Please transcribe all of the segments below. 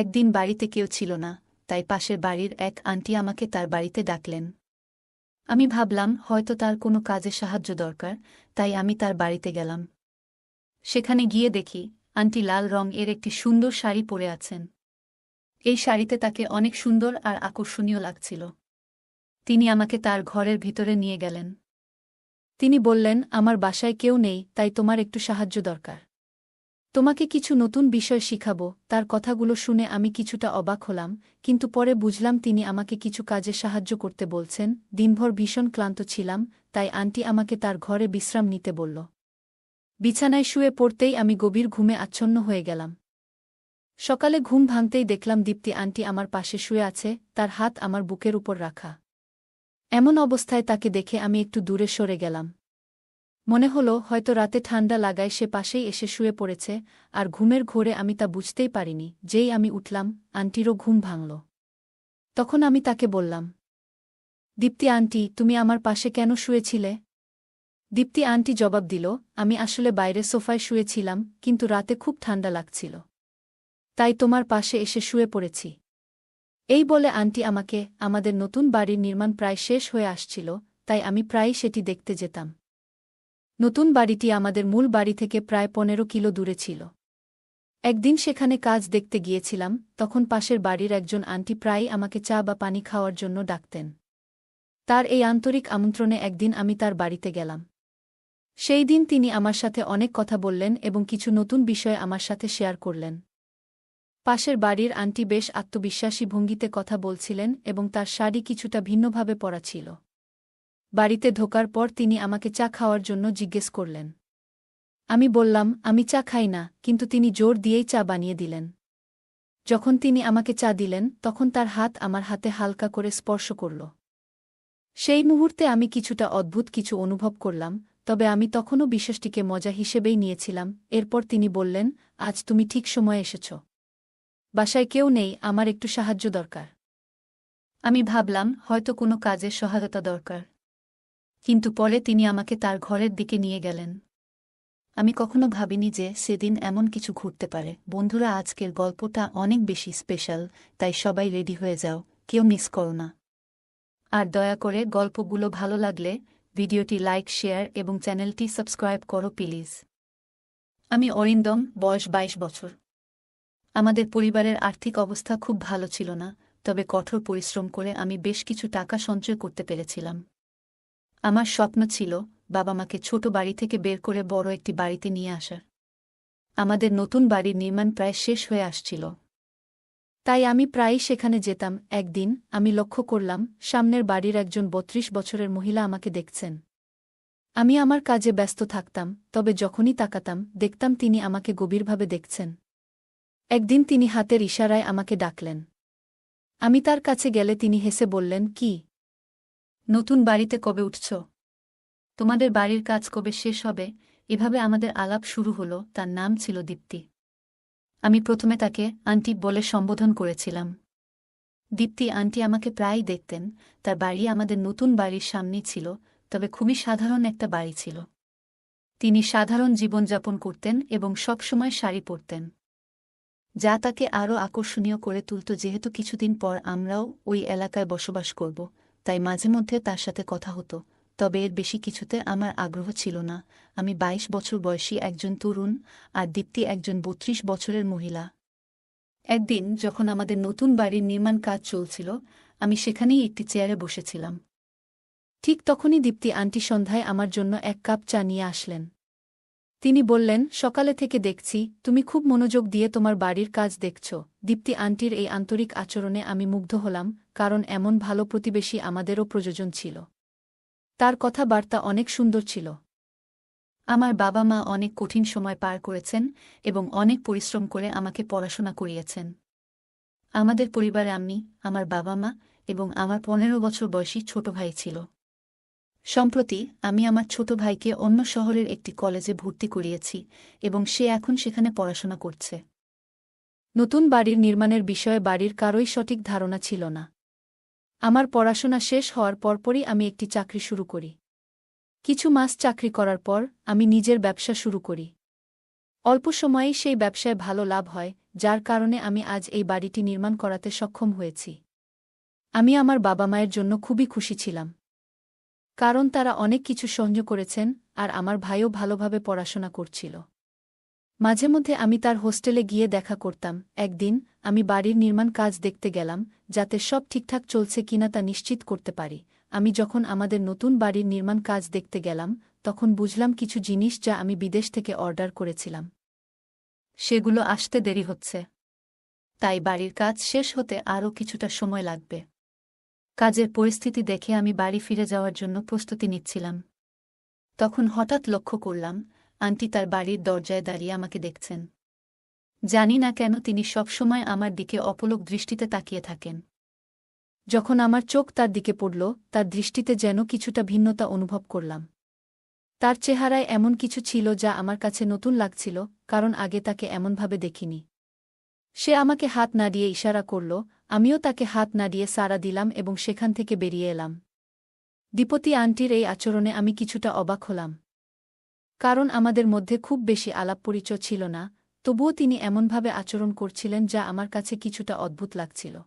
একদিন বাড়িতে কেউ ছিল না, তাই পাশের বাড়ির এক আন্টি আমাকে তার বাড়িতে ডাকলেন। আমি ভাবলাম, হয়তো তার কোনো কাজে সাহায্য দরকার, তাই আমি তার বাড়িতে গেলাম। সেখানে গিয়ে দেখি, আন্টি লাল রং এর একটি সুন্দর শাড়ি পরে আছেন। এই শাড়িতে তাকে অনেক সুন্দর আর আকর্ষণীয় লাগছিল। তিনি আমাকে তার ঘরের ভিতরে নিয়ে গেলেন। তিনি বললেন, আমার বাসায় কেউ নেই, তাই তোমার একটু সাহায্য দরকার। তোমাকে কিছু নতুন বিষয় শিখাব, তার কথাগুলো শুনে আমি কিছুটা অবাক হলাম, কিন্তু পরে বুঝলাম তিনি আমাকে কিছু কাজে সাহায্য করতে বলছেন, দিনভর ভীষণ ক্লান্ত ছিলাম, তাই আন্টি আমাকে তার ঘরে বিশ্রাম নিতে বলল। বিছানায় শুয়ে পড়তেই আমি গভীর ঘুমে আচ্ছন্ন হয়ে গেলাম। সকালে ঘুম ভাঙতেই দেখলাম দীপ্তি আন্টি আমার পাশে শুয়ে আছে, তার হাত আমার বুকের উপর রাখা। এমন অবস্থায় তাকে দেখে আমি একটু দূরে সরে গেলাম। মনে হলো হয়তো রাতে ঠান্ডা লাগায় সে পাশেই এসে শুয়ে পড়েছে, আর ঘুমের ঘোরে আমি তা বুঝতেই পারিনি, যেই আমি উঠলাম, আন্টিরও ঘুম ভাঙল। তখন আমি তাকে বললাম, দীপ্তি আন্টি, তুমি আমার পাশে কেন শুয়েছিলে? দীপ্তি আন্টি জবাব দিল, আমি আসলে বাইরে সোফায় শুয়েছিলাম, কিন্তু রাতে খুব ঠান্ডা লাগছিল। তাই তোমার পাশে এসে শুয়ে পড়েছি। এই বলে আন্টি আমাকে, আমাদের নতুন বাড়ির নির্মাণ প্রায় শেষ হয়ে আসছিল, তাই আমি প্রায়ই সেটি দেখতে যেতাম। নতুন বাড়িটি আমাদের মূল বাড়ি থেকে প্রায় পনেরো কিলো দূরে ছিল। একদিন সেখানে কাজ দেখতে গিয়েছিলাম, তখন পাশের বাড়ির একজন আন্টি প্রায়ই আমাকে চা বা পানি খাওয়ার জন্য ডাকতেন। তার এই আন্তরিক আমন্ত্রণে একদিন আমি তার বাড়িতে গেলাম। সেই দিন তিনি আমার সাথে অনেক কথা বললেন এবং কিছু নতুন বিষয় আমার সাথে শেয়ার করলেন। পাশের বাড়ির আন্টি বেশ আত্মবিশ্বাসী ভঙ্গিতে কথা বলছিলেন এবং তার শাড়ি কিছুটা ভিন্নভাবে পরা ছিল। বাড়িতে ঢোকার পর তিনি আমাকে চা খাওয়ার জন্য জিজ্ঞেস করলেন। আমি বললাম, আমি চা খাই না, কিন্তু তিনি জোর দিয়েই চা বানিয়ে দিলেন। যখন তিনি আমাকে চা দিলেন, তখন তার হাত আমার হাতে হালকা করে স্পর্শ করল। সেই মুহূর্তে আমি কিছুটা অদ্ভুত কিছু অনুভব করলাম, তবে আমি তখনও বিশ্বাসটিকে মজা হিসেবেই নিয়েছিলাম। এরপর তিনি বললেন, আজ তুমি ঠিক সময়ে এসেছ। বাসায় কেউ নেই, আমার একটু সাহায্য দরকার। আমি ভাবলাম, হয়তো কোনো কাজের সহায়তা দরকার। কিন্তু পরে তিনি আমাকে তার ঘরের দিকে নিয়ে গেলেন। আমি কখনো ভাবিনি যে সেদিন এমন কিছু ঘটতে পারে। বন্ধুরা, আজকের গল্পটা অনেক বেশি স্পেশাল, তাই সবাই রেডি হয়ে যাও, কেউ মিস করো না। আর দয়া করে গল্পগুলো ভালো লাগলে ভিডিওটি লাইক, শেয়ার এবং চ্যানেলটি সাবস্ক্রাইব করো প্লিজ। আমি অরিন্দম, বয়স ২২ বছর। আমাদের পরিবারের আর্থিক অবস্থা খুব ভালো ছিল না, তবে কঠোর পরিশ্রম করে আমি বেশ কিছু টাকা সঞ্চয় করতে পেরেছিলাম। আমার স্বপ্ন ছিল বাবা মাকে ছোট বাড়ি থেকে বের করে বড় একটি বাড়িতে নিয়ে আসার। আমাদের নতুন বাড়ির নির্মাণ প্রায় শেষ হয়ে আসছিল। তাই আমি প্রায়ই সেখানে যেতাম। একদিন আমি লক্ষ্য করলাম, সামনের বাড়ির একজন বত্রিশ বছরের মহিলা আমাকে দেখছেন। আমি আমার কাজে ব্যস্ত থাকতাম, তবে যখনই তাকাতাম, দেখতাম তিনি আমাকে গভীরভাবে দেখছেন। একদিন তিনি হাতের ইশারায় আমাকে ডাকলেন। আমি তার কাছে গেলে তিনি হেসে বললেন, কি নতুন বাড়িতে কবে উঠছ? তোমাদের বাড়ির কাজ কবে শেষ হবে? এভাবে আমাদের আলাপ শুরু হলো, তার নাম ছিল দীপ্তি। আমি প্রথমে তাকে আন্টি বলে সম্বোধন করেছিলাম। দীপ্তি, আন্টি আমাকে প্রায়ই দেখতেন, তার বাড়ি আমাদের নতুন বাড়ির সামনেই ছিল, তবে খুবই সাধারণ একটা বাড়ি ছিল। তিনি সাধারণ জীবনযাপন করতেন এবং সবসময় শাড়ি পরতেন। যা তাকে আরও আকর্ষণীয় করে তুলত, যেহেতু কিছুদিন পর আমরাও ওই এলাকায় বসবাস করব তাই মাঝে মধ্যে তার সাথে কথা হতো। তবে এর বেশি কিছুতে আমার আগ্রহ ছিল না। আমি ২২ বছর বয়সী একজন তরুণ আর দীপ্তি একজন বত্রিশ বছরের মহিলা। একদিন যখন আমাদের নতুন বাড়ির নির্মাণ কাজ চলছিল, আমি সেখানেই একটি চেয়ারে বসেছিলাম। ঠিক তখনই দীপ্তি আন্টি সন্ধ্যায় আমার জন্য এক কাপ চা নিয়ে আসলেন। তিনি বললেন, সকালে থেকে দেখছি, তুমি খুব মনোযোগ দিয়ে তোমার বাড়ির কাজ দেখছ। দীপ্তি আন্টির এই আন্তরিক আচরণে আমি মুগ্ধ হলাম, কারণ এমন ভালো প্রতিবেশী আমাদেরও প্রয়োজন ছিল। তার কথাবার্তা অনেক সুন্দর ছিল। আমার বাবা মা অনেক কঠিন সময় পার করেছেন এবং অনেক পরিশ্রম করে আমাকে পড়াশোনা করিয়েছেন। আমাদের পরিবারে আমি, আমার বাবা মা এবং আমার পনেরো বছর বয়সী ছোট ভাই ছিল। সম্প্রতি আমি আমার ছোট ভাইকে অন্য শহরের একটি কলেজে ভর্তি করিয়েছি এবং সে এখন সেখানে পড়াশোনা করছে। নতুন বাড়ির নির্মাণের বিষয়ে বাড়ির কারোই সঠিক ধারণা ছিল না। আমার পড়াশোনা শেষ হওয়ার পরপরই আমি একটি চাকরি শুরু করি। কিছু মাস চাকরি করার পর আমি নিজের ব্যবসা শুরু করি। অল্প সময়েই সেই ব্যবসায় ভালো লাভ হয়, যার কারণে আমি আজ এই বাড়িটি নির্মাণ করাতে সক্ষম হয়েছি। আমি আমার বাবা মায়ের জন্য খুবই খুশি ছিলাম। কারণ তারা অনেক কিছু সহ্য করেছেন আর আমার ভাইও ভালোভাবে পড়াশোনা করছিল। মাঝে মধ্যে আমি তার হোস্টেলে গিয়ে দেখা করতাম। একদিন আমি বাড়ির নির্মাণ কাজ দেখতে গেলাম, যাতে সব ঠিকঠাক চলছে কিনা তা নিশ্চিত করতে পারি। আমি যখন আমাদের নতুন বাড়ির নির্মাণ কাজ দেখতে গেলাম, তখন বুঝলাম কিছু জিনিস যা আমি বিদেশ থেকে অর্ডার করেছিলাম। সেগুলো আসতে দেরি হচ্ছে। তাই বাড়ির কাজ শেষ হতে আরও কিছুটা সময় লাগবে। কাজের পরিস্থিতি দেখে আমি বাড়ি ফিরে যাওয়ার জন্য প্রস্তুতি নিচ্ছিলাম। তখন হঠাৎ লক্ষ্য করলাম, আন্টি তার বাড়ির দরজায় দাঁড়িয়ে আমাকে দেখছেন। জানি না কেন তিনি সবসময় আমার দিকে অপলক দৃষ্টিতে তাকিয়ে থাকেন। যখন আমার চোখ তার দিকে পড়ল, তার দৃষ্টিতে যেন কিছুটা ভিন্নতা অনুভব করলাম। তার চেহারায় এমন কিছু ছিল যা আমার কাছে নতুন লাগছিল, কারণ আগে তাকে এমনভাবে দেখিনি। সে আমাকে হাত নাড়িয়ে ইশারা করল, আমিও তাকে হাত নাড়িয়ে সাড়া দিলাম এবং সেখান থেকে বেরিয়ে এলাম। দীপতি আন্টির এই আচরণে আমি কিছুটা অবাক হলাম। কারণ আমাদের মধ্যে খুব বেশি আলাপ পরিচয় ছিল না, তবুও তিনি এমনভাবে আচরণ করছিলেন যা আমার কাছে কিছুটা অদ্ভুত লাগছিল।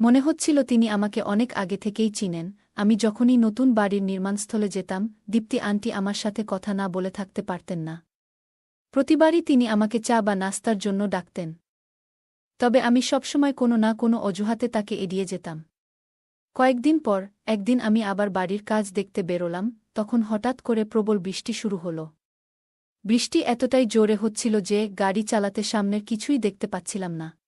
মনে হচ্ছিল তিনি আমাকে অনেক আগে থেকেই চিনেন, আমি যখনই নতুন বাড়ির নির্মাণস্থলে যেতাম, দীপ্তি আন্টি আমার সাথে কথা না বলে থাকতে পারতেন না। প্রতিবারই তিনি আমাকে চা বা নাস্তার জন্য ডাকতেন। তবে আমি সবসময় কোনো না কোনো অজুহাতে তাকে এড়িয়ে যেতাম। কয়েকদিন পর, একদিন আমি আবার বাড়ির কাজ দেখতে বেরোলাম, তখন হঠাৎ করে প্রবল বৃষ্টি শুরু হল। বৃষ্টি এতটাই জোরে হচ্ছিল যে গাড়ি চালাতে সামনের কিছুই দেখতে পাচ্ছিলাম না।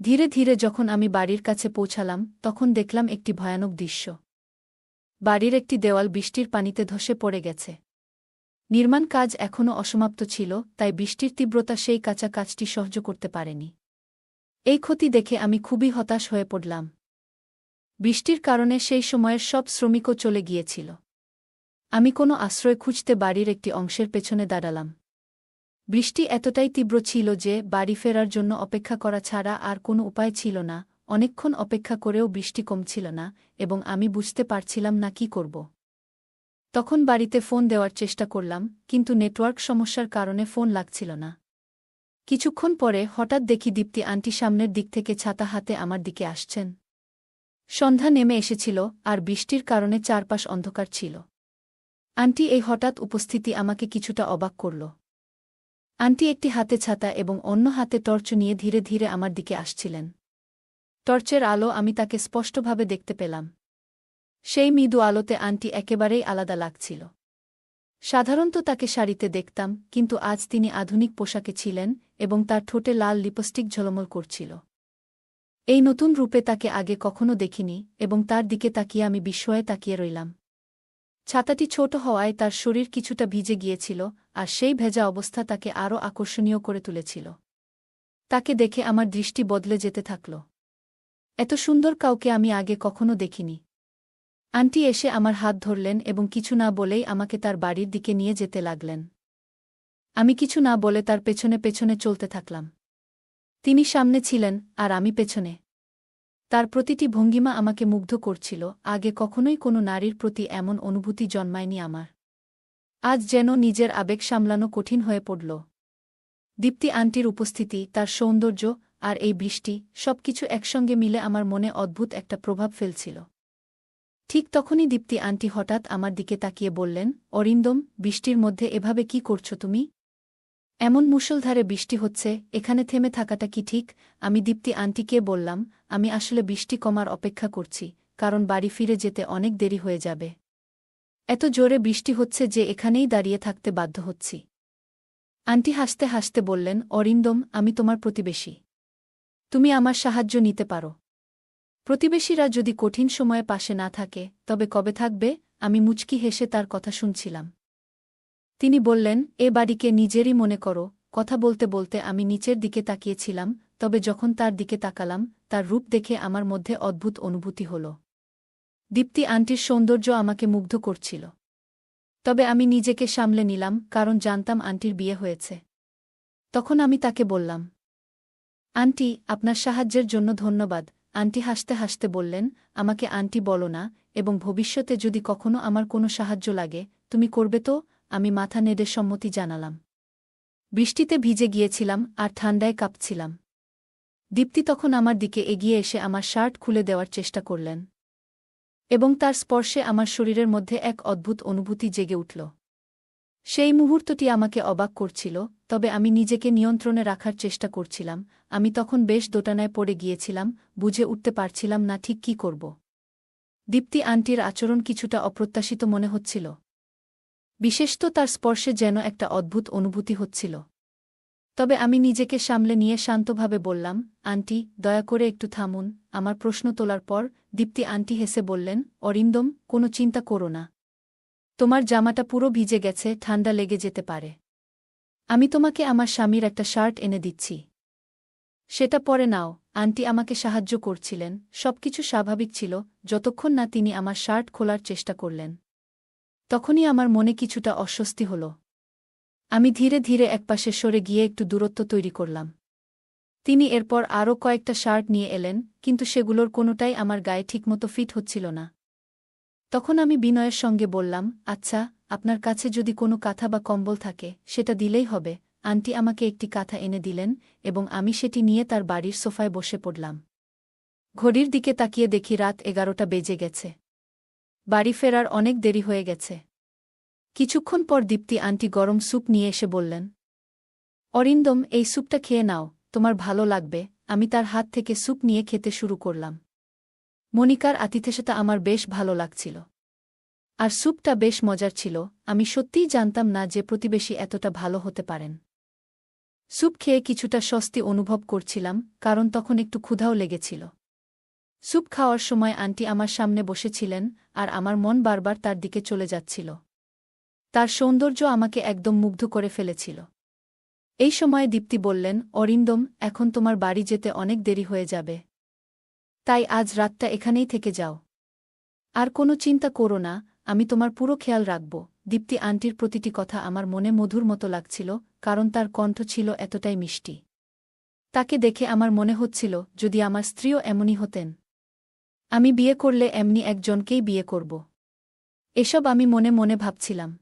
ধীরে ধীরে যখন আমি বাড়ির কাছে পৌঁছালাম, তখন দেখলাম একটি ভয়ানক দৃশ্য। বাড়ির একটি দেওয়াল বৃষ্টির পানিতে ধসে পড়ে গেছে। নির্মাণ কাজ এখনও অসমাপ্ত ছিল, তাই বৃষ্টির তীব্রতা সেই কাঁচা কাজটি সহ্য করতে পারেনি। এই ক্ষতি দেখে আমি খুবই হতাশ হয়ে পড়লাম। বৃষ্টির কারণে সেই সময়ের সব শ্রমিকও চলে গিয়েছিল। আমি কোনো আশ্রয় খুঁজতে বাড়ির একটি অংশের পেছনে দাঁড়ালাম। বৃষ্টি এতটাই তীব্র ছিল যে বাড়ি ফেরার জন্য অপেক্ষা করা ছাড়া আর কোনো উপায় ছিল না, অনেকক্ষণ অপেক্ষা করেও বৃষ্টি কমছিল না এবং আমি বুঝতে পারছিলাম না কি করব। তখন বাড়িতে ফোন দেওয়ার চেষ্টা করলাম, কিন্তু নেটওয়ার্ক সমস্যার কারণে ফোন লাগছিল না। কিছুক্ষণ পরে হঠাৎ দেখি দীপ্তি আন্টি সামনের দিক থেকে ছাতা হাতে আমার দিকে আসছেন। সন্ধ্যা নেমে এসেছিল আর বৃষ্টির কারণে চারপাশ অন্ধকার ছিল। আন্টি এই হঠাৎ উপস্থিতি আমাকে কিছুটা অবাক করল। আন্টি একটি হাতে ছাতা এবং অন্য হাতে টর্চ নিয়ে ধীরে ধীরে আমার দিকে আসছিলেন। টর্চের আলো আমি তাকে স্পষ্টভাবে দেখতে পেলাম। সেই মৃদু আলোতে আন্টি একেবারেই আলাদা লাগছিল। সাধারণত তাকে শাড়িতে দেখতাম, কিন্তু আজ তিনি আধুনিক পোশাকে ছিলেন এবং তার ঠোঁটে লাল লিপস্টিক ঝলমল করছিল। এই নতুন রূপে তাকে আগে কখনো দেখিনি এবং তার দিকে তাকিয়ে আমি বিস্ময়ে তাকিয়ে রইলাম। ছাতাটি ছোট হওয়ায় তার শরীর কিছুটা ভিজে গিয়েছিল আর সেই ভেজা অবস্থা তাকে আরও আকর্ষণীয় করে তুলেছিল। তাকে দেখে আমার দৃষ্টি বদলে যেতে থাকল। এত সুন্দর কাউকে আমি আগে কখনো দেখিনি। আন্টি এসে আমার হাত ধরলেন এবং কিছু না বলেই আমাকে তার বাড়ির দিকে নিয়ে যেতে লাগলেন। আমি কিছু না বলে তার পেছনে পেছনে চলতে থাকলাম। তিনি সামনে ছিলেন আর আমি পেছনে। তার প্রতিটি ভঙ্গিমা আমাকে মুগ্ধ করছিল, আগে কখনোই কোনো নারীর প্রতি এমন অনুভূতি জন্মায়নি আমার। আজ যেন নিজের আবেগ সামলানো কঠিন হয়ে পড়ল। দীপ্তি আন্টির উপস্থিতি, তার সৌন্দর্য আর এই বৃষ্টি সবকিছু একসঙ্গে মিলে আমার মনে অদ্ভুত একটা প্রভাব ফেলছিল। ঠিক তখনই দীপ্তি আন্টি হঠাৎ আমার দিকে তাকিয়ে বললেন, অরিন্দম, বৃষ্টির মধ্যে এভাবে কি করছ তুমি? এমন মুষলধারে বৃষ্টি হচ্ছে, এখানে থেমে থাকাটা কি ঠিক? আমি দীপ্তি আন্টিকে বললাম, আমি আসলে বৃষ্টি কমার অপেক্ষা করছি, কারণ বাড়ি ফিরে যেতে অনেক দেরি হয়ে যাবে। এত জোরে বৃষ্টি হচ্ছে যে এখানেই দাঁড়িয়ে থাকতে বাধ্য হচ্ছি। আন্টি হাসতে হাসতে বললেন, অরিন্দম, আমি তোমার প্রতিবেশী। তুমি আমার সাহায্য নিতে পারো। প্রতিবেশীরা যদি কঠিন সময়ে পাশে না থাকে, তবে কবে থাকবে? আমি মুচকি হেসে তার কথা শুনছিলাম। তিনি বললেন, এ বাড়িকে নিজেরই মনে করো। কথা বলতে বলতে আমি নিচের দিকে তাকিয়েছিলাম, তবে যখন তার দিকে তাকালাম, তার রূপ দেখে আমার মধ্যে অদ্ভুত অনুভূতি হল। দীপ্তি আন্টির সৌন্দর্য আমাকে মুগ্ধ করছিল। তবে আমি নিজেকে সামলে নিলাম, কারণ জানতাম আন্টির বিয়ে হয়েছে। তখন আমি তাকে বললাম, আন্টি, আপনার সাহায্যের জন্য ধন্যবাদ। আন্টি হাসতে হাসতে বললেন, আমাকে আন্টি বলো না, এবং ভবিষ্যতে যদি কখনো আমার কোনো সাহায্য লাগে, তুমি করবে তো? আমি মাথা নেড়ে সম্মতি জানালাম। বৃষ্টিতে ভিজে গিয়েছিলাম আর ঠান্ডায় কাঁপছিলাম। দীপ্তি তখন আমার দিকে এগিয়ে এসে আমার শার্ট খুলে দেওয়ার চেষ্টা করলেন। এবং তার স্পর্শে আমার শরীরের মধ্যে এক অদ্ভুত অনুভূতি জেগে উঠল। সেই মুহূর্তটি আমাকে অবাক করছিল, তবে আমি নিজেকে নিয়ন্ত্রণে রাখার চেষ্টা করছিলাম। আমি তখন বেশ দোটানায় পড়ে গিয়েছিলাম, বুঝে উঠতে পারছিলাম না ঠিক কি করব। দীপ্তি আন্টির আচরণ কিছুটা অপ্রত্যাশিত মনে হচ্ছিল। বিশেষত তার স্পর্শে যেন একটা অদ্ভুত অনুভূতি হচ্ছিল। তবে আমি নিজেকে সামলে নিয়ে শান্তভাবে বললাম, আন্টি, দয়া করে একটু থামুন, আমার প্রশ্ন তোলার পর দীপ্তি আন্টি হেসে বললেন, অরিন্দম, কোনো চিন্তা করো না। তোমার জামাটা পুরো ভিজে গেছে, ঠান্ডা লেগে যেতে পারে। আমি তোমাকে আমার স্বামীর একটা শার্ট এনে দিচ্ছি। সেটা পরে নাও। আন্টি আমাকে সাহায্য করছিলেন, সবকিছু স্বাভাবিক ছিল, যতক্ষণ না তিনি আমার শার্ট খোলার চেষ্টা করলেন। তখনই আমার মনে কিছুটা অস্বস্তি হল। আমি ধীরে ধীরে একপাশে সরে গিয়ে একটু দূরত্ব তৈরি করলাম। তিনি এরপর আরও কয়েকটা শার্ট নিয়ে এলেন, কিন্তু সেগুলোর কোনোটাই আমার গায়ে ঠিকমতো ফিট হচ্ছিল না। তখন আমি বিনয়ের সঙ্গে বললাম আচ্ছা আপনার কাছে যদি কোনো কাঁথা বা কম্বল থাকে, সেটা দিলেই হবে। আন্টি আমাকে একটি কাঁথা এনে দিলেন, এবং আমি সেটি নিয়ে তার বাড়ির সোফায় বসে পড়লাম। ঘড়ির দিকে তাকিয়ে দেখি রাত এগারোটা বেজে গেছে। বাড়ি ফেরার অনেক দেরি হয়ে গেছে। কিছুক্ষণ পর দীপ্তি আন্টি গরম স্যুপ নিয়ে এসে বললেন, অরিন্দম, এই স্যুপটা খেয়ে নাও, তোমার ভালো লাগবে, আমি তার হাত থেকে স্যুপ নিয়ে খেতে শুরু করলাম। মনিকার আতিথেয়তা আমার বেশ ভালো লাগছিল। আর স্যুপটা বেশ মজার ছিল, আমি সত্যিই জানতাম না যে প্রতিবেশী এতটা ভালো হতে পারেন। স্যুপ খেয়ে কিছুটা স্বস্তি অনুভব করছিলাম, কারণ তখন একটু ক্ষুধাও লেগেছিল। স্যুপ খাওয়ার সময় আন্টি আমার সামনে বসেছিলেন আর আমার মন বারবার তার দিকে চলে যাচ্ছিল। তার সৌন্দর্য আমাকে একদম মুগ্ধ করে ফেলেছিল। এই সময়ে দীপ্তি বললেন, অরিন্দম, এখন তোমার বাড়ি যেতে অনেক দেরি হয়ে যাবে। তাই আজ রাতটা এখানেই থেকে যাও। আর কোনো চিন্তা করো না, আমি তোমার পুরো খেয়াল রাখব। দীপ্তি আন্টির প্রতিটি কথা আমার মনে মধুর মতো লাগছিল, কারণ তার কণ্ঠ ছিল এতটাই মিষ্টি। তাকে দেখে আমার মনে হচ্ছিল, যদি আমার স্ত্রীও এমনই হতেন আমি বিয়ে করলে এমনি একজনকেই বিয়ে করব। এসব আমি মনে মনে ভাবছিলাম।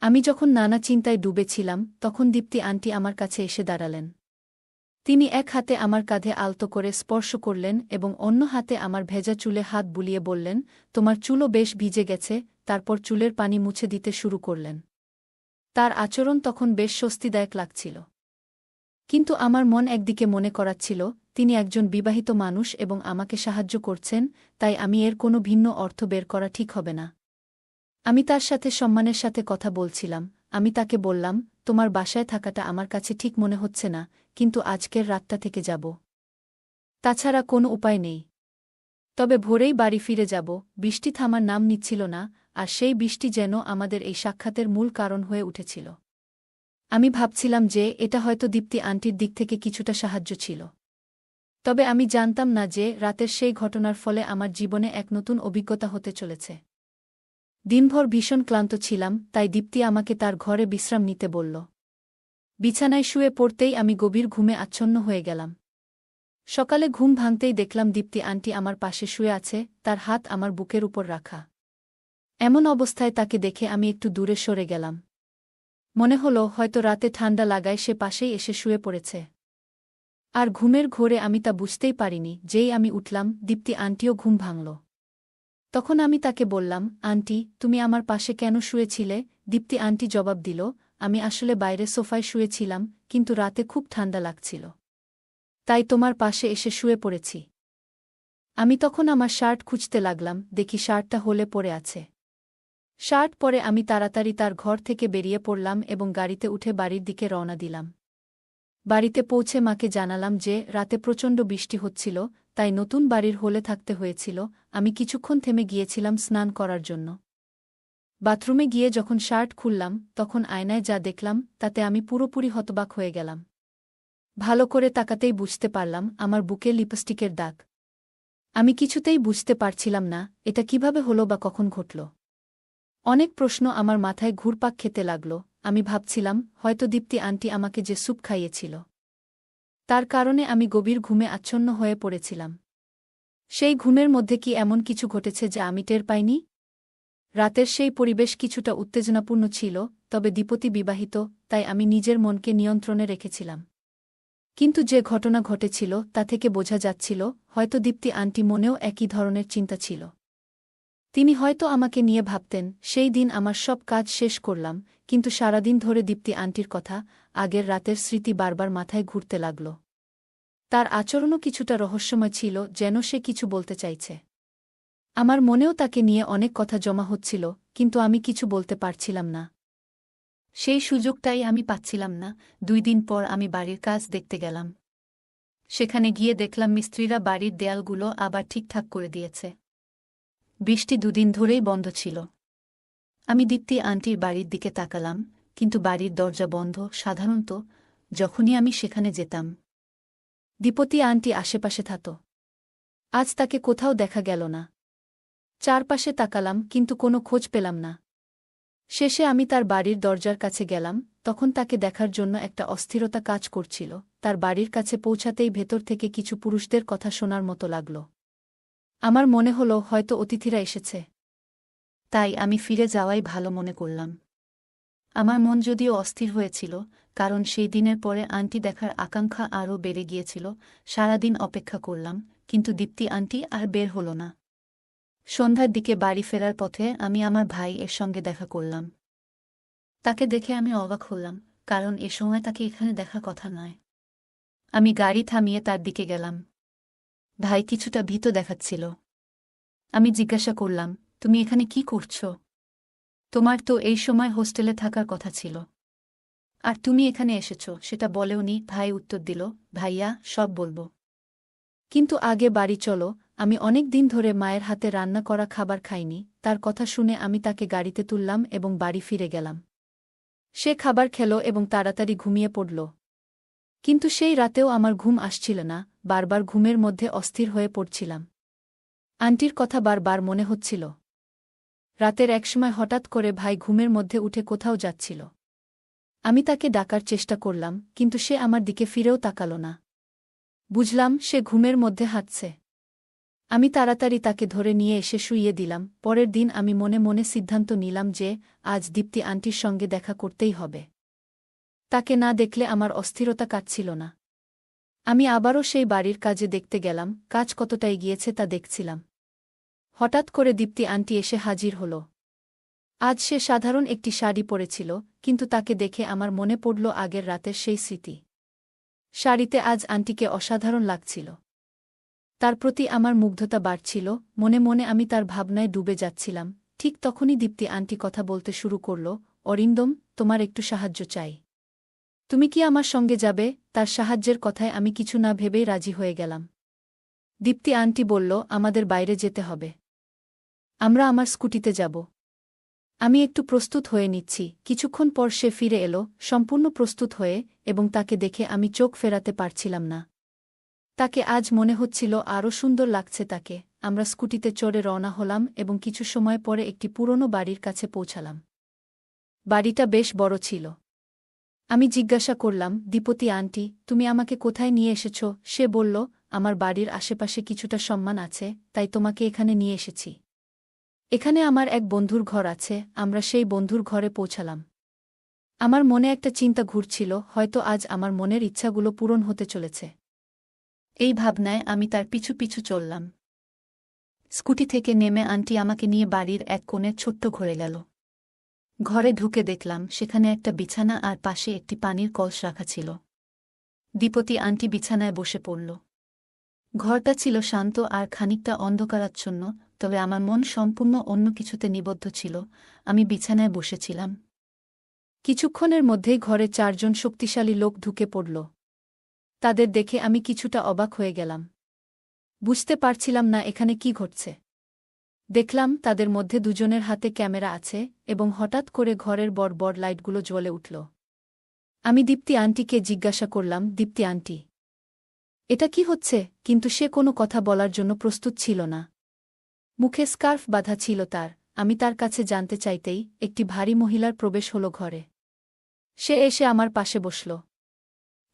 আমি যখন নানা চিন্তায় ডুবেছিলাম, তখন দীপ্তি আন্টি আমার কাছে এসে দাঁড়ালেন। তিনি এক হাতে আমার কাঁধে আলতো করে স্পর্শ করলেন এবং অন্য হাতে আমার ভেজা চুলে হাত বুলিয়ে বললেন, তোমার চুলও বেশ ভিজে গেছে, তারপর চুলের পানি মুছে দিতে শুরু করলেন। তার আচরণ তখন বেশ স্বস্তিদায়ক লাগছিল। কিন্তু আমার মন একদিকে মনে করাচ্ছিল, তিনি একজন বিবাহিত মানুষ এবং আমাকে সাহায্য করছেন, তাই আমি এর কোনো ভিন্ন অর্থ বের করা ঠিক হবে না। আমি তার সাথে সম্মানের সাথে কথা বলছিলাম, আমি তাকে বললাম, তোমার বাসায় থাকাটা আমার কাছে ঠিক মনে হচ্ছে না, কিন্তু আজকের রাতটা থেকে যাব। তাছাড়া কোনো উপায় নেই। তবে ভোরেই বাড়ি ফিরে যাব, বৃষ্টি থামার নাম নিচ্ছিল না, আর সেই বৃষ্টি যেন আমাদের এই সাক্ষাতের মূল কারণ হয়ে উঠেছিল। আমি ভাবছিলাম যে এটা হয়তো দীপ্তি আন্টির দিক থেকে কিছুটা সাহায্য ছিল। তবে আমি জানতাম না যে রাতের সেই ঘটনার ফলে আমার জীবনে এক নতুন অভিজ্ঞতা হতে চলেছে। দিনভর ভীষণ ক্লান্ত ছিলাম, তাই দীপ্তি আমাকে তার ঘরে বিশ্রাম নিতে বলল। বিছানায় শুয়ে পড়তেই আমি গভীর ঘুমে আচ্ছন্ন হয়ে গেলাম। সকালে ঘুম ভাঙতেই দেখলাম দীপ্তি আন্টি আমার পাশে শুয়ে আছে, তার হাত আমার বুকের উপর রাখা। এমন অবস্থায় তাকে দেখে আমি একটু দূরে সরে গেলাম। মনে হল হয়তো রাতে ঠান্ডা লাগায় সে পাশেই এসে শুয়ে পড়েছে। আর ঘুমের ঘোরে আমি তা বুঝতেই পারিনি যেই আমি উঠলাম, দীপ্তি আন্টিও ঘুম ভাঙল। তখন আমি তাকে বললাম, আন্টি, তুমি আমার পাশে কেন শুয়েছিলে? দীপ্তি আন্টি জবাব দিল, আমি আসলে বাইরে সোফায় শুয়েছিলাম, কিন্তু রাতে খুব ঠান্ডা লাগছিল। তাই তোমার পাশে এসে শুয়ে পড়েছি। আমি তখন আমার শার্ট খুঁজতে লাগলাম, দেখি শার্টটা হলে পড়ে আছে। শার্ট পরে আমি তাড়াতাড়ি তার ঘর থেকে বেরিয়ে পড়লাম এবং গাড়িতে উঠে বাড়ির দিকে রওনা দিলাম। বাড়িতে পৌঁছে মাকে জানালাম যে, রাতে প্রচণ্ড বৃষ্টি হচ্ছিল, তাই নতুন বাড়ির হলে থাকতে হয়েছিল, আমি কিছুক্ষণ থেমে গিয়েছিলাম স্নান করার জন্য। বাথরুমে গিয়ে যখন শার্ট খুললাম, তখন আয়নায় যা দেখলাম, তাতে আমি পুরোপুরি হতবাক হয়ে গেলাম। ভালো করে তাকাতেই বুঝতে পারলাম, আমার বুকে লিপস্টিকের দাগ। আমি কিছুতেই বুঝতে পারছিলাম না, এটা কীভাবে হলো বা কখন ঘটল। অনেক প্রশ্ন আমার মাথায় ঘুরপাক খেতে লাগল, আমি ভাবছিলাম, হয়তো দীপ্তি আন্টি আমাকে যে স্যুপ খাইয়েছিল। তার কারণে আমি গভীর ঘুমে আচ্ছন্ন হয়ে পড়েছিলাম। সেই ঘুমের মধ্যে কি এমন কিছু ঘটেছে যা আমি টের পাইনি? রাতের সেই পরিবেশ কিছুটা উত্তেজনাপূর্ণ ছিল, তবে দ্বিপতি বিবাহিত, তাই আমি নিজের মনকে নিয়ন্ত্রণে রেখেছিলাম। কিন্তু যে ঘটনা ঘটেছিল, তা থেকে বোঝা যাচ্ছিল, হয়তো দীপ্তি আন্টি মনেও একই ধরনের চিন্তা ছিল। তিনি হয়তো আমাকে নিয়ে ভাবতেন, সেই দিন আমার সব কাজ শেষ করলাম, কিন্তু সারাদিন ধরে দীপ্তি আন্টির কথা, আগের রাতের স্মৃতি বারবার মাথায় ঘুরতে লাগল। তার আচরণও কিছুটা রহস্যময় ছিল, যেন সে কিছু বলতে চাইছে। আমার মনেও তাকে নিয়ে অনেক কথা জমা হচ্ছিল, কিন্তু আমি কিছু বলতে পারছিলাম না। সেই সুযোগটাই আমি পাচ্ছিলাম না, দুই দিন পর আমি বাড়ির কাজ দেখতে গেলাম। সেখানে গিয়ে দেখলাম মিস্ত্রিরা বাড়ির দেয়ালগুলো আবার ঠিকঠাক করে দিয়েছে। বৃষ্টি দুদিন ধরেই বন্ধ ছিল। আমি দীপ্তি আন্টির বাড়ির দিকে তাকালাম, কিন্তু বাড়ির দরজা বন্ধ সাধারণত যখনই আমি সেখানে যেতাম। দীপতি আন্টি আশেপাশে থাকত আজ তাকে কোথাও দেখা গেল না। চারপাশে তাকালাম, কিন্তু কোনো খোঁজ পেলাম না। শেষে আমি তার বাড়ির দরজার কাছে গেলাম, তখন তাকে দেখার জন্য একটা অস্থিরতা কাজ করছিল, তার বাড়ির কাছে পৌঁছাতেই ভেতর থেকে কিছু পুরুষদের কথা শোনার মতো লাগল। আমার মনে হলো হয়তো অতিথিরা এসেছে। তাই আমি ফিরে যাওয়াই ভালো মনে করলাম। আমার মন যদিও অস্থির হয়েছিল, কারণ সেই দিনের পরে আন্টি দেখার আকাঙ্ক্ষা আরও বেড়ে গিয়েছিল, সারাদিন অপেক্ষা করলাম, কিন্তু দীপ্তি আন্টি আর বের হল না। সন্ধ্যার দিকে বাড়ি ফেরার পথে আমি আমার ভাই এর সঙ্গে দেখা করলাম। তাকে দেখে আমি অবাক হলাম, কারণ এ সময় তাকে এখানে দেখার কথা নয়। আমি গাড়ি থামিয়ে তার দিকে গেলাম। ভাই কিছুটা ভীত দেখাচ্ছিল। আমি জিজ্ঞাসা করলাম, তুমি এখানে কি করছ? তোমার তো এই সময় হোস্টেলে থাকার কথা ছিল। আর তুমি এখানে এসেছ, সেটা বলেওনি, ভাই উত্তর দিল, ভাইয়া, সব বলব। কিন্তু আগে বাড়ি চলো, আমি অনেক দিন ধরে মায়ের হাতে রান্না করা খাবার খাইনি, তার কথা শুনে আমি তাকে গাড়িতে তুললাম এবং বাড়ি ফিরে গেলাম। সে খাবার খেল এবং তাড়াতাড়ি ঘুমিয়ে পড়ল। কিন্তু সেই রাতেও আমার ঘুম আসছিল না, বারবার ঘুমের মধ্যে অস্থির হয়ে পড়ছিলাম। আন্টির কথা বারবার মনে হচ্ছিল। রাতের একসময় হঠাৎ করে ভাই ঘুমের মধ্যে উঠে কোথাও যাচ্ছিল। আমি তাকে ডাকার চেষ্টা করলাম, কিন্তু সে আমার দিকে ফিরেও তাকাল না। বুঝলাম সে ঘুমের মধ্যে হাঁটছে। আমি তাড়াতাড়ি তাকে ধরে নিয়ে এসে শুইয়ে দিলাম, পরের দিন আমি মনে মনে সিদ্ধান্ত নিলাম যে, আজ দীপ্তি আন্টির সঙ্গে দেখা করতেই হবে। তাকে না দেখলে আমার অস্থিরতা কাটছিল না। আমি আবারও সেই বাড়ির কাজে দেখতে গেলাম, কাজ কতটা এগিয়েছে তা দেখছিলাম। হঠাৎ করে দীপ্তি আন্টি এসে হাজির হল। আজ সে সাধারণ একটি শাড়ি পরেছিল, কিন্তু তাকে দেখে আমার মনে পড়ল আগের রাতের সেই স্মৃতি। শাড়িতে আজ আন্টিকে অসাধারণ লাগছিল। তার প্রতি আমার মুগ্ধতা বাড়ছিল, মনে মনে আমি তার ভাবনায় ডুবে যাচ্ছিলাম, ঠিক তখনই দীপ্তি আন্টি কথা বলতে শুরু করল, অরিন্দম, তোমার একটু সাহায্য চাই। তুমি কি আমার সঙ্গে যাবে? তার সাহায্যের কথায় আমি কিছু না ভেবেই রাজি হয়ে গেলাম। দীপ্তি আন্টি বলল, আমাদের বাইরে যেতে হবে। আমরা আমার স্কুটিতে যাব। আমি একটু প্রস্তুত হয়ে নিচ্ছি। কিছুক্ষণ পর সে ফিরে এলো, সম্পূর্ণ প্রস্তুত হয়ে, এবং তাকে দেখে আমি চোখ ফেরাতে পারছিলাম না। তাকে আজ মনে হচ্ছিল আরও সুন্দর লাগছে তাকে। আমরা স্কুটিতে চড়ে রওনা হলাম এবং কিছু সময় পরে একটি পুরনো বাড়ির কাছে পৌঁছালাম। বাড়িটা বেশ বড় ছিল। আমি জিজ্ঞাসা করলাম, দীপতি আন্টি, তুমি আমাকে কোথায় নিয়ে এসেছ? সে বলল, আমার বাড়ির আশেপাশে কিছুটা সম্মান আছে, তাই তোমাকে এখানে নিয়ে এসেছি। এখানে আমার এক বন্ধুর ঘর আছে, আমরা সেই বন্ধুর ঘরে পৌঁছালাম। আমার মনে একটা চিন্তা ঘুরছিল, হয়তো আজ আমার মনের ইচ্ছাগুলো পূরণ হতে চলেছে। এই ভাবনায় আমি তার পিছু পিছু চললাম। স্কুটি থেকে নেমে আন্টি আমাকে নিয়ে বাড়ির এক কোণে ছোট্ট ঘরে গেল। ঘরে ঢুকে দেখলাম সেখানে একটা বিছানা আর পাশে একটি পানির কলস রাখা ছিল। দ্বিপতি আন্টি বিছানায় বসে পড়ল। ঘরটা ছিল শান্ত আর খানিকটা অন্ধকারাচ্ছন্ন, তবে আমার মন সম্পূর্ণ অন্য কিছুতে নিবদ্ধ ছিল। আমি বিছানায় বসেছিলাম। কিছুক্ষণের মধ্যেই ঘরে চারজন শক্তিশালী লোক ঢুকে পড়ল। তাদের দেখে আমি কিছুটা অবাক হয়ে গেলাম। বুঝতে পারছিলাম না এখানে কি ঘটছে। দেখলাম তাদের মধ্যে দুজনের হাতে ক্যামেরা আছে এবং হঠাৎ করে ঘরের বড় বড় লাইটগুলো জ্বলে উঠল। আমি দীপ্তি আন্টিকে জিজ্ঞাসা করলাম, দীপ্তি আন্টি, এটা কি হচ্ছে? কিন্তু সে কোনো কথা বলার জন্য প্রস্তুত ছিল না। মুখে স্কার্ফ বাঁধা ছিল তার। আমি তার কাছে জানতে চাইতেই একটি ভারী মহিলার প্রবেশ হল ঘরে। সে এসে আমার পাশে বসল।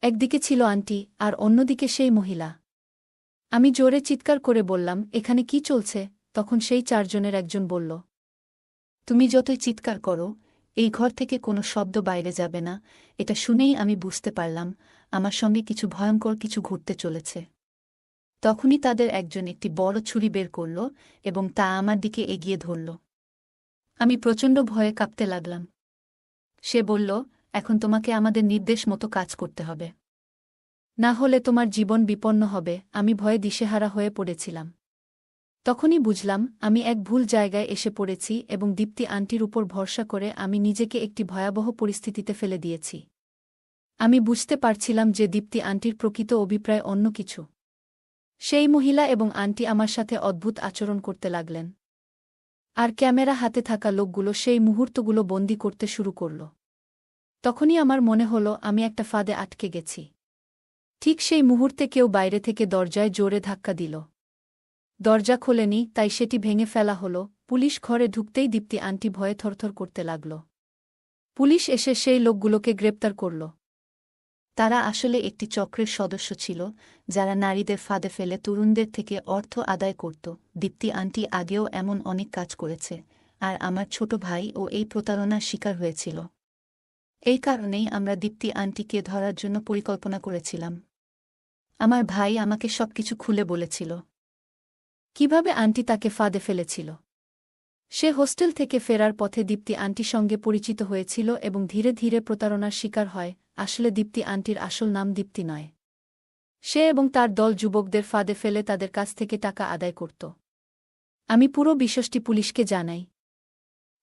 একদিকে ছিল আন্টি আর অন্যদিকে সেই মহিলা। আমি জোরে চিৎকার করে বললাম, এখানে কি চলছে? তখন সেই চারজনের একজন বলল, তুমি যতই চিৎকার করো, এই ঘর থেকে কোনো শব্দ বাইরে যাবে না। এটা শুনেই আমি বুঝতে পারলাম, আমার সঙ্গে কিছু ভয়ঙ্কর কিছু ঘটতে চলেছে তখনই তাদের একজন একটি বড় ছুরি বের করল এবং তা আমার দিকে এগিয়ে ধরল। আমি প্রচণ্ড ভয়ে কাঁপতে লাগলাম। সে বলল, এখন তোমাকে আমাদের নির্দেশ মতো কাজ করতে হবে। না হলে তোমার জীবন বিপন্ন হবে। আমি ভয়ে দিশেহারা হয়ে পড়েছিলাম। তখনই বুঝলাম, আমি এক ভুল জায়গায় এসে পড়েছি এবং দীপ্তি আন্টির উপর ভরসা করে আমি নিজেকে একটি ভয়াবহ পরিস্থিতিতে ফেলে দিয়েছি। আমি বুঝতে পারছিলাম যে দীপ্তি আন্টির প্রকৃত অভিপ্রায় অন্য কিছু। সেই মহিলা এবং আন্টি আমার সাথে অদ্ভুত আচরণ করতে লাগলেন। আর ক্যামেরা হাতে থাকা লোকগুলো সেই মুহূর্তগুলো বন্দি করতে শুরু করল। তখনই আমার মনে হল, আমি একটা ফাঁদে আটকে গেছি। ঠিক সেই মুহূর্তে কেউ বাইরে থেকে দরজায় জোরে ধাক্কা দিল। দরজা খোলেনি, তাই সেটি ভেঙে ফেলা হল। পুলিশ ঘরে ঢুকতেই দীপ্তি আন্টি ভয়ে থরথর করতে লাগল। পুলিশ এসে সেই লোকগুলোকে গ্রেপ্তার করল। তারা আসলে একটি চক্রের সদস্য ছিল, যারা নারীদের ফাঁদে ফেলে তরুণদের থেকে অর্থ আদায় করত। দীপ্তি আন্টি আগেও এমন অনেক কাজ করেছে, আর আমার ছোট ভাই ও এই প্রতারণার শিকার হয়েছিল। এই কারণেই আমরা দীপ্তি আন্টিকে ধরার জন্য পরিকল্পনা করেছিলাম। আমার ভাই আমাকে সবকিছু খুলে বলেছিল। কীভাবে আন্টি তাকে ফাঁদে ফেলেছিল? সে হোস্টেল থেকে ফেরার পথে দীপ্তি আন্টির সঙ্গে পরিচিত হয়েছিল এবং ধীরে ধীরে প্রতারণার শিকার হয়, আসলে দীপ্তি আন্টির আসল নাম দীপ্তি নয়। সে এবং তার দল যুবকদের ফাঁদে ফেলে তাদের কাছ থেকে টাকা আদায় করত। আমি পুরো বিষয়টি পুলিশকে জানাই।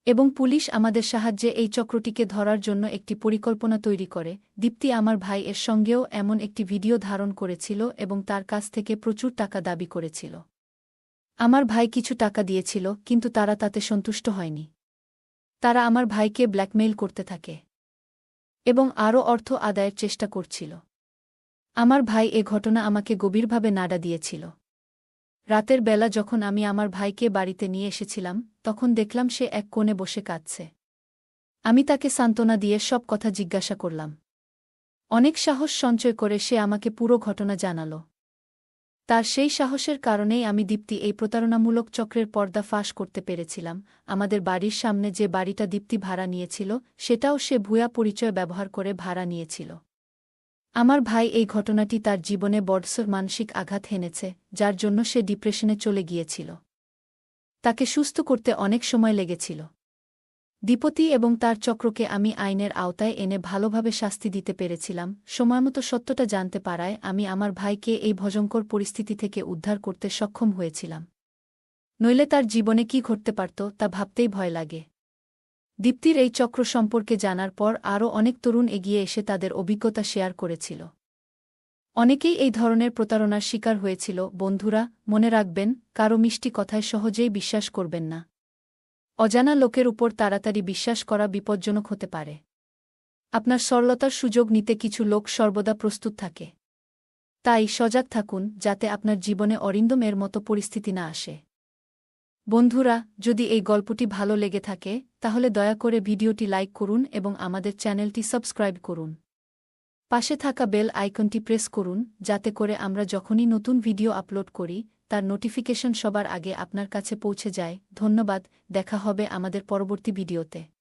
এবং পুলিশ আমাদের সাহায্যে এই চক্রটিকে ধরার জন্য একটি পরিকল্পনা তৈরি করে। দীপ্তি আমার ভাই এর সঙ্গেও এমন একটি ভিডিও ধারণ করেছিল এবং তার কাছ থেকে প্রচুর টাকা দাবি করেছিল। আমার ভাই কিছু টাকা দিয়েছিল, কিন্তু তারা তাতে সন্তুষ্ট হয়নি। তারা আমার ভাইকে ব্ল্যাকমেইল করতে থাকে এবং আরও অর্থ আদায়ের চেষ্টা করছিল। আমার ভাই এ ঘটনা আমাকে গভীরভাবে নাড়া দিয়েছিল। রাতের বেলা যখন আমি আমার ভাইকে বাড়িতে নিয়ে এসেছিলাম, তখন দেখলাম সে এক কোণে বসে কাঁদছে। আমি তাকে সান্ত্বনা দিয়ে সব কথা জিজ্ঞাসা করলাম। অনেক সাহস সঞ্চয় করে সে আমাকে পুরো ঘটনা জানাল। তার সেই সাহসের কারণেই আমি দীপ্তি এই প্রতারণামূলক চক্রের পর্দা ফাঁস করতে পেরেছিলাম। আমাদের বাড়ির সামনে যে বাড়িটা দীপ্তি ভাড়া নিয়েছিল, সেটাও সে ভূয়া পরিচয় ব্যবহার করে ভাড়া নিয়েছিল। আমার ভাই এই ঘটনাটি তার জীবনে বডসর মানসিক আঘাত হেনেছে, যার জন্য সে ডিপ্রেশনে চলে গিয়েছিল। তাকে সুস্থ করতে অনেক সময় লেগেছিল। দ্বিপতি এবং তার চক্রকে আমি আইনের আওতায় এনে ভালোভাবে শাস্তি দিতে পেরেছিলাম, সময়মতো সত্যটা জানতে পারায় আমি আমার ভাইকে এই ভজঙ্কর পরিস্থিতি থেকে উদ্ধার করতে সক্ষম হয়েছিলাম। নইলে তার জীবনে কি ঘটতে পারত তা ভাবতেই ভয় লাগে। দীপ্তির এই চক্র সম্পর্কে জানার পর আরও অনেক তরুণ এগিয়ে এসে তাদের অভিজ্ঞতা শেয়ার করেছিল। অনেকেই এই ধরনের প্রতারণার শিকার হয়েছিল, বন্ধুরা, মনে রাখবেন, কারও মিষ্টি কথায় সহজেই বিশ্বাস করবেন না। অজানা লোকের উপর তাড়াতাড়ি বিশ্বাস করা বিপজ্জনক হতে পারে। আপনার সরলতার সুযোগ নিতে কিছু লোক সর্বদা প্রস্তুত থাকে। তাই সজাগ থাকুন যাতে আপনার জীবনে অরিন্দমের মতো পরিস্থিতি না আসে। বন্ধুরা, যদি এই গল্পটি ভালো লেগে থাকে, তাহলে দয়া করে ভিডিওটি লাইক করুন এবং আমাদের চ্যানেলটি সাবস্ক্রাইব করুন। পাশে থাকা বেল আইকনটি প্রেস করুন, যাতে করে আমরা যখনই নতুন ভিডিও আপলোড করি তার নোটিফিকেশন সবার আগে আপনার কাছে পৌঁছে যায়। ধন্যবাদ দেখা হবে আমাদের পরবর্তী ভিডিওতে।